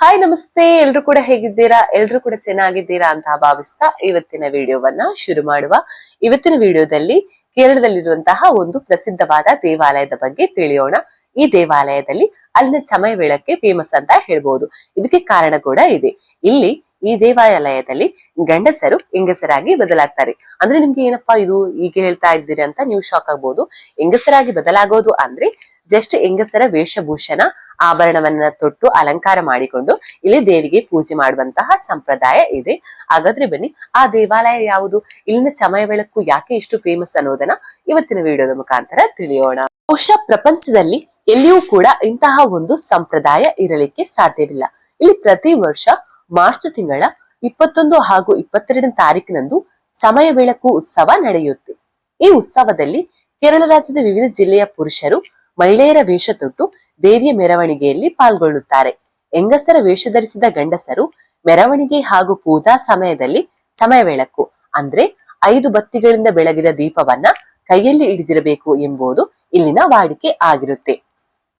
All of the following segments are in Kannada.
ಹಾಯ್ ನಮಸ್ತೆ. ಎಲ್ರು ಕೂಡ ಹೇಗಿದ್ದೀರಾ? ಎಲ್ರು ಕೂಡ ಚೆನ್ನಾಗಿದ್ದೀರಾ ಅಂತ ಭಾವಿಸ್ತಾ ಇವತ್ತಿನ ವಿಡಿಯೋವನ್ನ ಶುರು ಮಾಡುವ. ಇವತ್ತಿನ ವಿಡಿಯೋದಲ್ಲಿ ಕೇರಳದಲ್ಲಿರುವಂತಹ ಒಂದು ಪ್ರಸಿದ್ಧವಾದ ದೇವಾಲಯದ ಬಗ್ಗೆ ತಿಳಿಯೋಣ. ಈ ದೇವಾಲಯದಲ್ಲಿ ಅಲ್ಲಿನ ಚಮಯ ವೇಳಕ್ಕೆ ಫೇಮಸ್ ಅಂತ ಹೇಳ್ಬಹುದು ಇದಕ್ಕೆ ಕಾರಣ ಕೂಡ ಇದೆ. ಇಲ್ಲಿ ಈ ದೇವಾಲಯದಲ್ಲಿ ಗಂಡಸರು, ಹೆಂಗಸರಾಗಿ ಬದಲಾಗ್ತಾರೆ. ಅಂದ್ರೆ ನಿಮ್ಗೆ ಏನಪ್ಪಾ ಇದು ಈಗ ಹೇಳ್ತಾ ಇದ್ದೀರಿ ಅಂತ ನೀವು ಶಾಕ್ ಆಗ್ಬಹುದು ಹೆಂಗಸರಾಗಿ ಬದಲಾಗೋದು ಅಂದ್ರೆ ಜಸ್ಟ್ ಹೆಂಗಸರ ವೇಷಭೂಷಣ, ಆಭರಣವನ್ನ ತೊಟ್ಟು ಅಲಂಕಾರ ಮಾಡಿಕೊಂಡು ಇಲ್ಲಿ ದೇವಿಗೆ ಪೂಜೆ ಮಾಡುವಂತಹ ಸಂಪ್ರದಾಯ ಇದೆ. ಹಾಗಾದ್ರೆ ಬನ್ನಿ, ಆ ದೇವಾಲಯ ಯಾವುದು? ಇಲ್ಲಿನ ಸಮಯ ಬೆಳಕು ಯಾಕೆ ಇಷ್ಟು ಫೇಮಸ್ ಅನ್ನೋದನ್ನ ಇವತ್ತಿನ ವಿಡಿಯೋದ ಮುಖಾಂತರ ತಿಳಿಯೋಣ. ಬಹುಶಃ ಪ್ರಪಂಚದಲ್ಲಿ ಎಲ್ಲಿಯೂ ಕೂಡ ಇಂತಹ ಒಂದು ಸಂಪ್ರದಾಯ ಇರಲಿಕ್ಕೆ ಸಾಧ್ಯವಿಲ್ಲ. ಇಲ್ಲಿ ಪ್ರತಿ ವರ್ಷ ಮಾರ್ಚ್ ತಿಂಗಳ ಇಪ್ಪತ್ತೊಂದು ಹಾಗೂ ಇಪ್ಪತ್ತೆರಡನೇ ತಾರೀಕಿನಂದು ಸಮಯ ಬೆಳಕು ಉತ್ಸವ ನಡೆಯುತ್ತೆ. ಈ ಉತ್ಸವದಲ್ಲಿ ಕೇರಳ ರಾಜ್ಯದ ವಿವಿಧ ಜಿಲ್ಲೆಯ ಪುರುಷರು ಮಹಿಳೆಯರ ವೇಷ ತೊಟ್ಟು ದೇವಿಯ ಮೆರವಣಿಗೆಯಲ್ಲಿ ಪಾಲ್ಗೊಳ್ಳುತ್ತಾರೆ. ಹೆಂಗಸರ ವೇಷ ಧರಿಸಿದ ಗಂಡಸರು ಮೆರವಣಿಗೆ ಹಾಗೂ ಪೂಜಾ ಸಮಯದಲ್ಲಿ ಸಮಯ ಬೆಳಕು, ಅಂದ್ರೆ ಐದು ಬತ್ತಿಗಳಿಂದ ಬೆಳಗಿದ ದೀಪವನ್ನ ಕೈಯಲ್ಲಿ ಹಿಡಿದಿರಬೇಕು ಎಂಬುದು ಇಲ್ಲಿನ ವಾಡಿಕೆ ಆಗಿರುತ್ತೆ.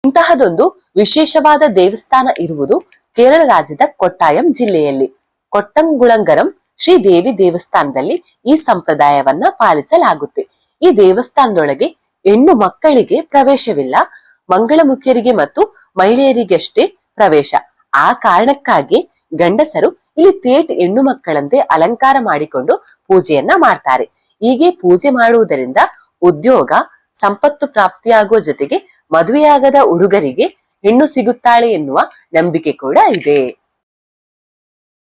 ಇಂತಹದೊಂದು ವಿಶೇಷವಾದ ದೇವಸ್ಥಾನ ಇರುವುದು ಕೇರಳ ರಾಜ್ಯದ ಕೊಟ್ಟಾಯಂ ಜಿಲ್ಲೆಯಲ್ಲಿ. ಕೊಟ್ಟಂಗುಳಂಗರಂ ಶ್ರೀ ದೇವಿ ದೇವಸ್ಥಾನದಲ್ಲಿ ಈ ಸಂಪ್ರದಾಯವನ್ನ ಪಾಲಿಸಲಾಗುತ್ತೆ. ಈ ದೇವಸ್ಥಾನದೊಳಗೆ ಹೆಣ್ಣು ಮಕ್ಕಳಿಗೆ ಪ್ರವೇಶವಿಲ್ಲ, ಮಂಗಳಮುಖಿಯರಿಗೆ ಮತ್ತು ಮಹಿಳೆಯರಿಗಷ್ಟೇ ಪ್ರವೇಶ. ಆ ಕಾರಣಕ್ಕಾಗಿ ಗಂಡಸರು ಇಲ್ಲಿ ತೇಟ್ ಹೆಣ್ಣು ಮಕ್ಕಳಂತೆ ಅಲಂಕಾರ ಮಾಡಿಕೊಂಡು ಪೂಜೆಯನ್ನ ಮಾಡ್ತಾರೆ. ಹೀಗೆ ಪೂಜೆ ಮಾಡುವುದರಿಂದ ಉದ್ಯೋಗ, ಸಂಪತ್ತು ಪ್ರಾಪ್ತಿಯಾಗುವ ಜೊತೆಗೆ ಮದುವೆಯಾಗದ ಹುಡುಗರಿಗೆ ಹೆಣ್ಣು ಸಿಗುತ್ತಾಳೆ ಎನ್ನುವ ನಂಬಿಕೆ ಕೂಡ ಇದೆ.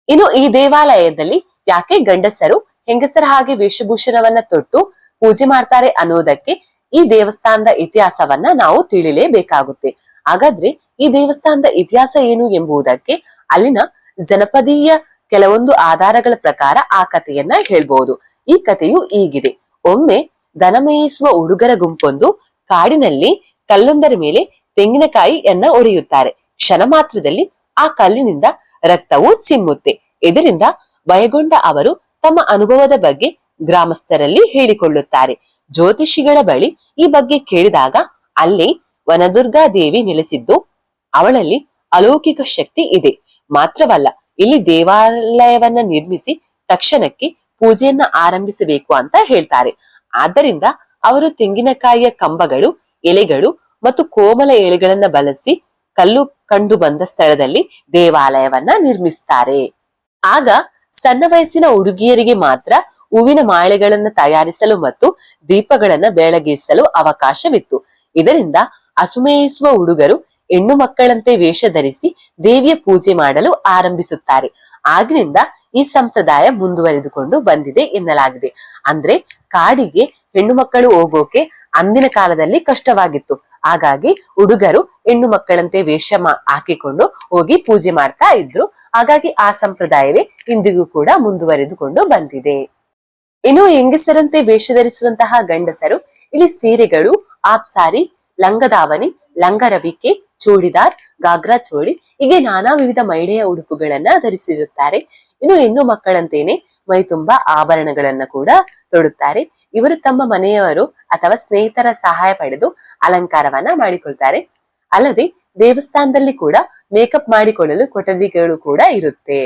ಇನ್ನು ಈ ದೇವಾಲಯದಲ್ಲಿ ಯಾಕೆ ಗಂಡಸರು ಹೆಂಗಸರ ಹಾಗೆ ವೇಷಭೂಷಣವನ್ನ ತೊಟ್ಟು ಪೂಜೆ ಮಾಡ್ತಾರೆ ಅನ್ನೋದಕ್ಕೆ ಈ ದೇವಸ್ಥಾನದ ಇತಿಹಾಸವನ್ನ ನಾವು ತಿಳಿಲೇಬೇಕಾಗುತ್ತೆ. ಹಾಗಾದ್ರೆ ಈ ದೇವಸ್ಥಾನದ ಇತಿಹಾಸ ಏನು ಎಂಬುದಕ್ಕೆ ಅಲ್ಲಿನ ಜನಪದೀಯ ಕೆಲವೊಂದು ಆಧಾರಗಳ ಪ್ರಕಾರ ಆ ಕಥೆಯನ್ನ ಹೇಳ್ಬಹುದು ಈ ಕಥೆಯು ಹೀಗಿದೆ. ಒಮ್ಮೆ ದನ ಮೇಯಿಸುವ ಹುಡುಗರ ಗುಂಪೊಂದು ಕಾಡಿನಲ್ಲಿ ಕಲ್ಲೊಂದರ ಮೇಲೆ ತೆಂಗಿನಕಾಯಿಯನ್ನ ಒಡೆಯುತ್ತಾರೆ. ಕ್ಷಣ ಮಾತ್ರದಲ್ಲಿ ಆ ಕಲ್ಲಿನಿಂದ ರಕ್ತವು ಚಿಮ್ಮುತ್ತೆ. ಇದರಿಂದ ಭಯಗೊಂಡ ಅವರು ತಮ್ಮ ಅನುಭವದ ಬಗ್ಗೆ ಗ್ರಾಮಸ್ಥರಲ್ಲಿ ಹೇಳಿಕೊಳ್ಳುತ್ತಾರೆ. ಜ್ಯೋತಿಷಿಗಳ ಬಳಿ ಈ ಬಗ್ಗೆ ಕೇಳಿದಾಗ ಅಲ್ಲಿ ವನದುರ್ಗಾ ದೇವಿ ನೆಲೆಸಿದ್ದು ಅವಳಲ್ಲಿ ಅಲೌಕಿಕ ಶಕ್ತಿ ಇದೆ. ಮಾತ್ರವಲ್ಲ, ಇಲ್ಲಿ ದೇವಾಲಯವನ್ನ ನಿರ್ಮಿಸಿ ತಕ್ಷಣಕ್ಕೆ ಪೂಜೆಯನ್ನ ಆರಂಭಿಸಬೇಕು ಅಂತ ಹೇಳ್ತಾರೆ. ಆದ್ದರಿಂದ ಅವರು ತೆಂಗಿನಕಾಯಿಯ ಕಂಬಗಳು, ಎಲೆಗಳು ಮತ್ತು ಕೋಮಲ ಎಲೆಗಳನ್ನ ಬಳಸಿ ಕಲ್ಲು ಕಂಡು ಬಂದ ಸ್ಥಳದಲ್ಲಿ ದೇವಾಲಯವನ್ನ ನಿರ್ಮಿಸ್ತಾರೆ. ಆಗ ಸಣ್ಣ ವಯಸ್ಸಿನ ಹುಡುಗಿಯರಿಗೆ ಮಾತ್ರ ಹೂವಿನ ಮಾಳೆಗಳನ್ನು ತಯಾರಿಸಲು ಮತ್ತು ದೀಪಗಳನ್ನು ಬೆಳಗಿಸಲು ಅವಕಾಶವಿತ್ತು. ಇದರಿಂದ ಅಸುಮೇಯಿಸುವ ಹುಡುಗರು ಹೆಣ್ಣು ಮಕ್ಕಳಂತೆ ವೇಷ ಧರಿಸಿ ದೇವಿಯ ಪೂಜೆ ಮಾಡಲು ಆರಂಭಿಸುತ್ತಾರೆ. ಆಗಿನಿಂದ ಈ ಸಂಪ್ರದಾಯ ಮುಂದುವರೆದುಕೊಂಡು ಬಂದಿದೆ ಎನ್ನಲಾಗಿದೆ. ಅಂದ್ರೆ ಕಾಡಿಗೆ ಹೆಣ್ಣು ಮಕ್ಕಳು ಹೋಗೋಕೆ ಅಂದಿನ ಕಾಲದಲ್ಲಿ ಕಷ್ಟವಾಗಿತ್ತು. ಹಾಗಾಗಿ ಹುಡುಗರು ಹೆಣ್ಣು ಮಕ್ಕಳಂತೆ ವೇಷ ಹಾಕಿಕೊಂಡು ಹೋಗಿ ಪೂಜೆ ಮಾಡ್ತಾ ಇದ್ರು. ಹಾಗಾಗಿ ಆ ಸಂಪ್ರದಾಯವೇ ಇಂದಿಗೂ ಕೂಡ ಮುಂದುವರೆದುಕೊಂಡು ಬಂದಿದೆ. ಇನ್ನು ಹೆಂಗಸರಂತೆ ವೇಷ ಧರಿಸುವಂತಹ ಗಂಡಸರು, ಇಲ್ಲಿ ಸೀರೆಗಳು ಆಪ್ಸಾರಿ ಲಂಗದಾವನಿ ಲಂಗರವಿಕೆ, ಚೂಡಿದಾರ್ ಗಾಗ್ರಾ ಚೋಳಿ, ಹೀಗೆ ನಾನಾ ವಿವಿಧ ಮಹಿಳೆಯ ಉಡುಪುಗಳನ್ನ ಧರಿಸಿರುತ್ತಾರೆ. ಇನ್ನು ಹೆಣ್ಣು ಮಕ್ಕಳಂತೇನೆ ಮೈ ತುಂಬಾ ಆಭರಣಗಳನ್ನ ಕೂಡ ತೊಡುತ್ತಾರೆ. ಇವರು ತಮ್ಮ ಮನೆಯವರು ಅಥವಾ ಸ್ನೇಹಿತರ ಸಹಾಯ ಪಡೆದು ಅಲಂಕಾರವನ್ನ ಮಾಡಿಕೊಳ್ತಾರೆ. ಅಲ್ಲದೆ ದೇವಸ್ಥಾನದಲ್ಲಿ ಕೂಡ ಮೇಕಪ್ ಮಾಡಿಕೊಳ್ಳಲು ಕೊಠಡಿಗಳು ಕೂಡ ಇರುತ್ತೆ.